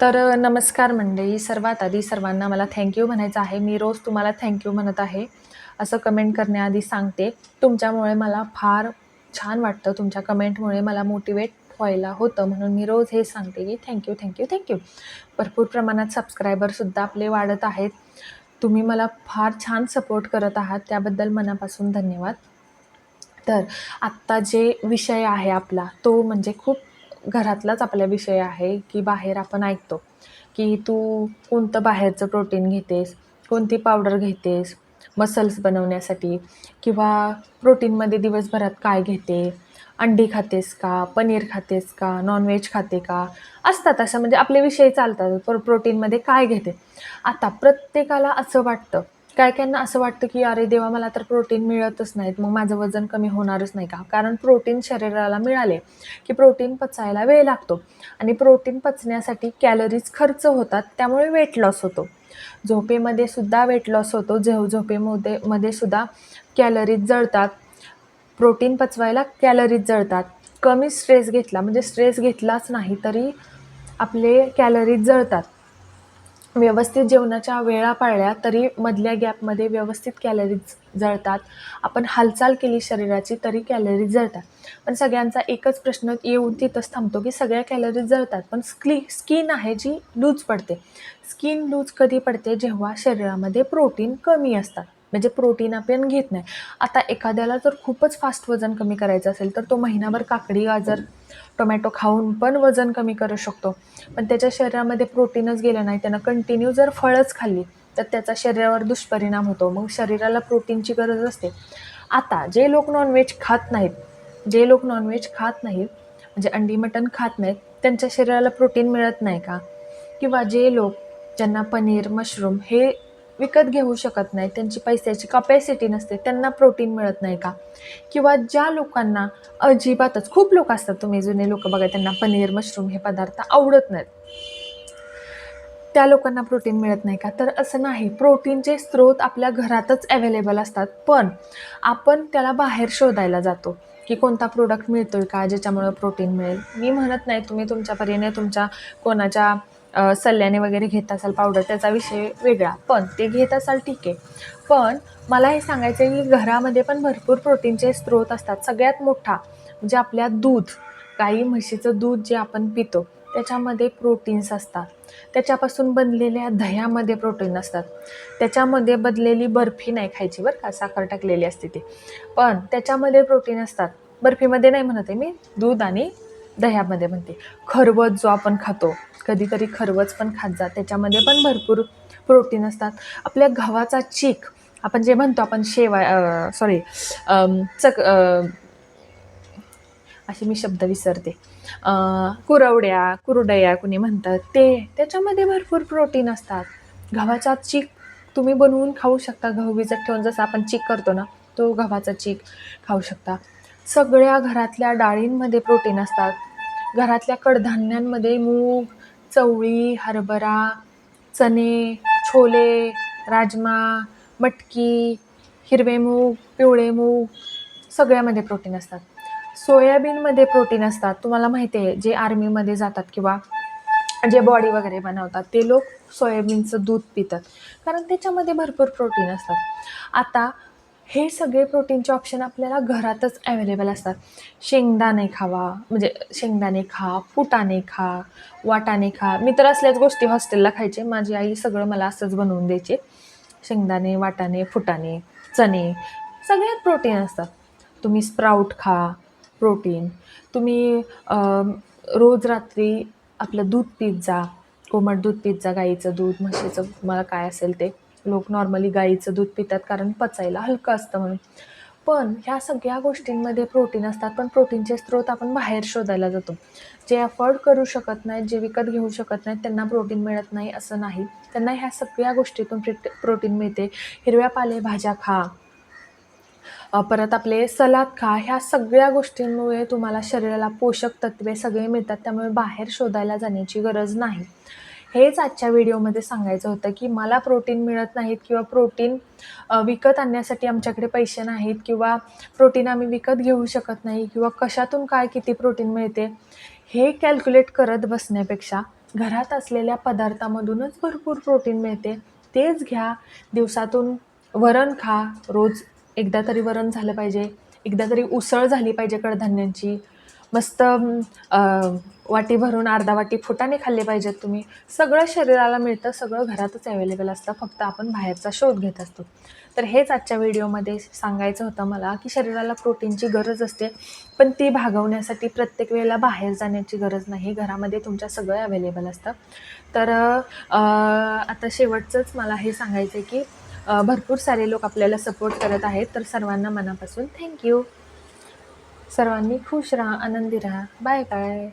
तर नमस्कार मंडळी. सर्वात आधी सर्वांना मला थँक्यू म्हणायचं आहे. मी रोज तुम्हाला थँक्यू म्हणत आहे असं कमेंट करण्याआधी सांगते. तुमच्यामुळे मला फार छान वाटतं. तुमच्या कमेंटमुळे मला मोटिवेट व्हायला होतं. म्हणून मी रोज हे सांगते की थँक्यू थँक्यू थँक्यू भरपूर प्रमाणात सबस्क्रायबरसुद्धा आपले वाढत आहेत. तुम्ही मला फार छान सपोर्ट करत आहात. त्याबद्दल मनापासून धन्यवाद. तर आत्ता जे विषय आहे आपला तो म्हणजे खूप घरातलाच आपला विषय आहे की बाहेर आपण ऐकतो की तू कोणतं बाहेरचं प्रोटीन घेतेस कोणती पावडर घेतेस मसल्स बनवण्यासाठी किंवा प्रोटीनमध्ये दिवसभरात काय घेते अंडी खातेस का पनीर खातेस का नॉनव्हेज खाते का? असतात असं म्हणजे आपले विषय चालतात प्रो प्रोटीनमध्ये काय घेते? आता प्रत्येकाला असं वाटतं काय काहींना असं वाटतं की अरे देवा मला तर प्रोटीन मिळतच नाहीत मग माझं वजन कमी होणारच नाही का? कारण प्रोटीन शरीराला मिळाले की प्रोटीन पचायला वेळ लागतो आणि प्रोटीन पचण्यासाठी कॅलरीज खर्च होतात त्यामुळे वेट लॉस होतो. झोपेमध्ये सुद्धा वेट लॉस होतो झो झोपेमध्ये मध्ये सुद्धा कॅलरीज जळतात. प्रोटीन पचवायला कॅलरीज जळतात. कमी स्ट्रेस घेतला म्हणजे स्ट्रेस घेतलाच नाही तरी आपले कॅलरीज जळतात. व्यवस्थित जेवणाच्या वेळा पाळल्या तरी मधल्या गॅपमध्ये व्यवस्थित कॅलरीज जळतात. आपण हालचाल केली शरीराची तरी कॅलरीज जळतात. पण सगळ्यांचा एकच प्रश्न येऊन तिथंच थांबतो की सगळ्या कॅलरीज जळतात. पण स्क्ली स्किन आहे जी लूज पडते. स्किन लूज कधी पडते? जेव्हा शरीरामध्ये प्रोटीन कमी असतात. म्हणजे प्रोटीन आपण घेत नाही. आता एखाद्याला जर खूपच फास्ट वजन कमी करायचं असेल तर तो महिनाभर काकडी गाजर टोमॅटो खाऊन पण वजन कमी करू शकतो. पण त्याच्या शरीरामध्ये प्रोटीनच गेलं नाही त्यानं कंटिन्यू जर फळच खाल्ली तर त्याचा शरीरावर दुष्परिणाम होतो. मग शरीराला प्रोटीनची गरज असते. आता जे लोक नॉनव्हेज खात नाहीत जे लोक नॉनव्हेज खात नाहीत म्हणजे अंडी मटण खात नाहीत त्यांच्या शरीराला प्रोटीन मिळत नाही का? किंवा जे लोक ज्यांना पनीर मशरूम हे विकत घेऊ शकत नाही. त्यांची पैशाची कपॅसिटी नसते. त्यांना प्रोटीन मिळत नाही का? किंवा ज्या लोकांना अजिबातच खूप लोक असतात तुम्ही जुने लोक बघा त्यांना पनीर मशरूम हे पदार्थ आवडत नाहीत. त्या लोकांना प्रोटीन मिळत नाही का? तर असं नाही. प्रोटीनचे स्रोत आपल्या घरातच अवेलेबल असतात. पण आपण त्याला बाहेर शोधायला जातो की कोणता प्रोडक्ट मिळतो आहे का? ज्याच्यामुळं प्रोटीन मिळेल. मी म्हणत नाही तुम्ही तुमच्या परीने तुमच्या कोणाच्या सल्ल्याने वगैरे घेत असाल पावडर त्याचा विषय वेगळा. पण ते घेत असाल ठीक आहे. पण मला हे सांगायचं आहे की घरामध्ये पण भरपूर प्रोटीनचे स्रोत असतात. सगळ्यात मोठा म्हणजे आपल्या दूध गाई म्हशीचं दूध जे आपण पितो त्याच्यामध्ये प्रोटीन्स असतात. त्याच्यापासून बनलेल्या दह्यामध्ये प्रोटीन असतात. त्याच्यामध्ये बनलेली बर्फी नाही खायची बरं का साखर टाकलेली असते ती. पण त्याच्यामध्ये प्रोटीन असतात. बर्फीमध्ये नाही म्हणत आहे मी दूध आणि दह्यामध्ये म्हणते. खरबत जो आपण खातो कधीतरी खरवच पण खात जा. त्याच्यामध्ये पण भरपूर प्रोटीन असतात. आपल्या गव्हाचा चीक आपण जे म्हणतो आपण शेवा सॉरी चक असे मी शब्द विसरते. कुरवड्या कुरडया कुणी म्हणतात ते त्याच्यामध्ये भरपूर प्रोटीन असतात. गव्हाचा चीक तुम्ही बनवून खाऊ शकता. गहू भिजत ठेवून जसं आपण चीक करतो ना तो गव्हाचा चीक खाऊ शकता. सगळ्या घरातल्या डाळींमध्ये प्रोटीन असतात. घरातल्या कडधान्यांमध्ये मूग चवळी हरभरा चणे छोले राजमा मटकी हिरवे मूग पिवळे मूग सगळ्यामध्ये प्रोटीन असतात. सोयाबीनमध्ये प्रोटीन असतात. तुम्हाला माहिती आहे जे आर्मीमध्ये जातात किंवा जे बॉडी वगैरे बनवतात ते लोक सोयाबीनचं दूध पितात. कारण त्याच्यामध्ये भरपूर प्रोटीन असतात. आता हे सगळे प्रोटीनचे ऑप्शन आपल्याला घरातच अवेलेबल असतात. शेंगदाणे खावा म्हणजे शेंगदाणे खा फुटाणे खा वाटाणे खा. मी तर असल्याच गोष्टी हॉस्टेलला खायचे. माझी आई सगळं मला असंच बनवून द्यायचे. शेंगदाणे वाटाणे फुटाणे चणे सगळ्यात प्रोटीन असतात. तुम्ही स्प्राऊट खा प्रोटीन. तुम्ही रोज रात्री आपलं दूध पीत जा कोमट दूध पीत जा गाईचं दूध म्हशीचं तुम्हाला काय असेल ते. लोक नॉर्मली गाईचं दूध पितात कारण पचायला हलकं असतं म्हणून. पण ह्या सगळ्या गोष्टींमध्ये प्रोटीन असतात पण प्रोटीनचे स्रोत आपण बाहेर शोधायला जातो. जे अफोर्ड करू शकत नाहीत जे विकत घेऊ शकत नाहीत त्यांना प्रोटीन मिळत नाही असं नाही. त्यांना ह्या सगळ्या गोष्टीतून प्रोटीन मिळते. हिरव्या पालेभाज्या खा. परत आपले सलाद खा. ह्या सगळ्या गोष्टींमुळे तुम्हाला शरीराला पोषक तत्वे सगळे मिळतात त्यामुळे बाहेर शोधायला जाण्याची गरज नाही. हेच आजच्या व्हिडिओमध्ये सांगायचं होतं की मला प्रोटीन मिळत नाहीत किंवा प्रोटीन विकत आणण्यासाठी आमच्याकडे पैसे नाहीत किंवा प्रोटीन आम्ही विकत घेऊ शकत नाही किंवा कशातून काय किती प्रोटीन मिळते हे कॅल्क्युलेट करत बसण्यापेक्षा घरात असलेल्या पदार्थामधूनच भरपूर प्रोटीन मिळते. तेच घ्या दिवसातून वरण खा रोज एकदा तरी वरण झालं पाहिजे एकदा तरी उसळ झाली पाहिजे कडधान्यांची मस्त वाटी भरून अर्धा वाटी फुटाने खाल्ले पाहिजेत तुम्ही. सगळं शरीराला मिळतं सगळं घरातच अवेलेबल असतं. फक्त आपण बाहेरचा शोध घेत असतो. तर हेच आजच्या व्हिडिओमध्ये सांगायचं होतं मला की शरीराला प्रोटीनची गरज असते पण ती भागवण्यासाठी प्रत्येक वेळेला बाहेर जाण्याची गरज नाही. घरामध्ये तुमच्या सगळं अवेलेबल असतं. तर आता शेवटचंच मला हे सांगायचं आहे की भरपूर सारे लोक आपल्याला सपोर्ट करत आहेत. तर सर्वांना मनापासून थँक्यू सर्वांनी खुश राहा आनंदी राहा. Bye bye.